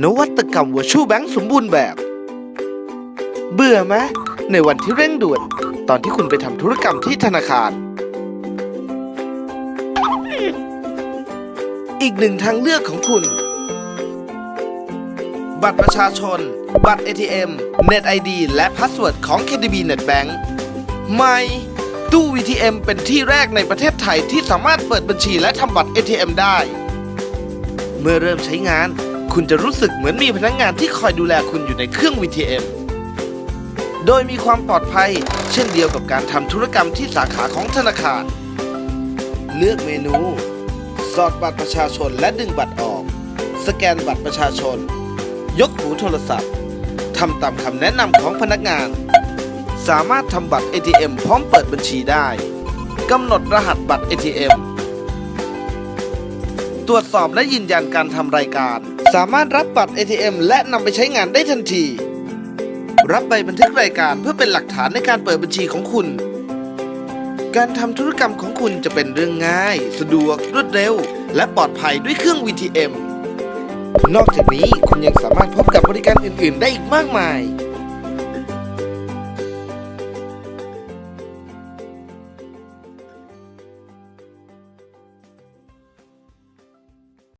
นวัตกรรมวัชูแบงค์สมบูรณ์แบบ เบื่อไหมในวันที่เร่งด่วน ตอนที่คุณไปทำธุรกรรมที่ธนาคาร อีกหนึ่งทางเลือกของคุณ บัตรประชาชน บัตร ATM Net ID และพาสเวิร์ดของ KDB Netbank ใหม่ตู้ VTM เป็นที่แรกในประเทศไทยที่สามารถเปิดบัญชีและทำบัตร ATM ได้ เมื่อเริ่มใช้งาน คุณจะรู้สึกเหมือนมีพนักงงานที่คอยดูแลคุณอยู่ในเครื่อง VTM โดยมีความปลอดภัย เช่นเดียวกับการทำธุรกรรมที่สาขาของธนาคาร เลือกเมนู สอดบัตรประชาชนและดึงบัตรออก สแกนบัตรประชาชน ยกหูโทรศัพท์ทำตามคำแนะนำของพนักงาน สามารถทำบัตร ATM พร้อมเปิดบัญชีได้กำหนดรหัสบัตร ATM ตรวจสอบและยืนยันการทำรายการ สามารถรับบัตร ATM และนำไปใช้งานได้ทันที รับใบบันทึกรายการเพื่อเป็นหลักฐานในการเปิดบัญชีของคุณ การทำธุรกรรมของคุณจะเป็นเรื่องง่าย สะดวก รวดเร็ว และปลอดภัยด้วยเครื่อง VTM นอกจากนี้คุณยังสามารถพบกับบริการอื่น ๆ ได้อีกมากมาย